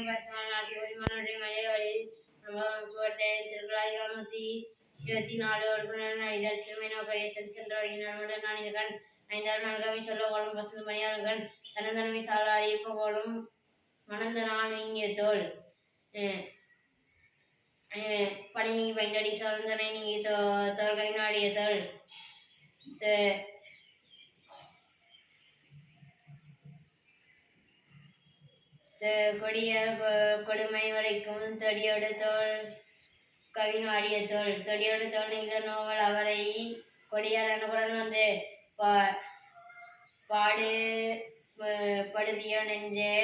மகன் வழியில் ஆசிரியர் மனுடைய இருபத்தி நாலு உறுப்பினர் நடிகர் சிறுமையினோ சென்ற சென்ற வழியினருடன் நாணிகன் ஐந்தாறு நான்காவை சொல்ல போலும் வசந்த பணியாளர்கள் தனந்தனமை சால அறிவிப்ப போலும் மணந்த நான் வீங்கிய தோல் பணி நீங்கி பைந்தடி சோழந்தனை நீங்கி தோ தோல் கைநாடிய தோல் கொடிய கொடுமை வரைக்கும் தொடியோடு தோல் கவின் வாடிய தோல். தொடியோடு தோல் நீங்க நோவல் அவரை கொடியார் அனுகுரல் வந்து பா பாடு படுதியோ நெஞ்சே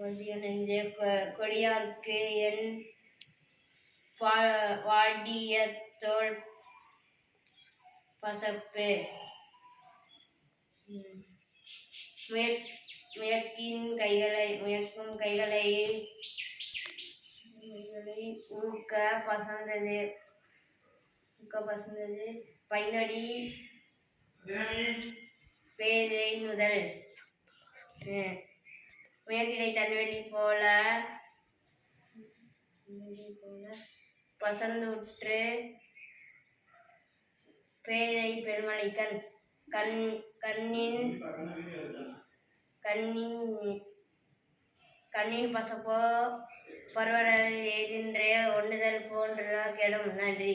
படுதியோ நெஞ்சே கொடியார்க்கு என் பா வாடிய தோல் பசப்பு. முயற் முயற்கின் கைகளை முயற்கும் கைகளை கைகளை ஊக்க பசந்தது. ஊக்க பசந்தது. பைனடி பேதை முதல் முயற்கிடை தன்வெளி போல போல பசந்துற்று பேதை பெருமளிக்கண் கண் கண்ணின் கண்ணின் கண்ணின் பசப்போ பருவநிலை ஏதின்றே ஒன்றுதல் போன்றா கெடும் நன்றி.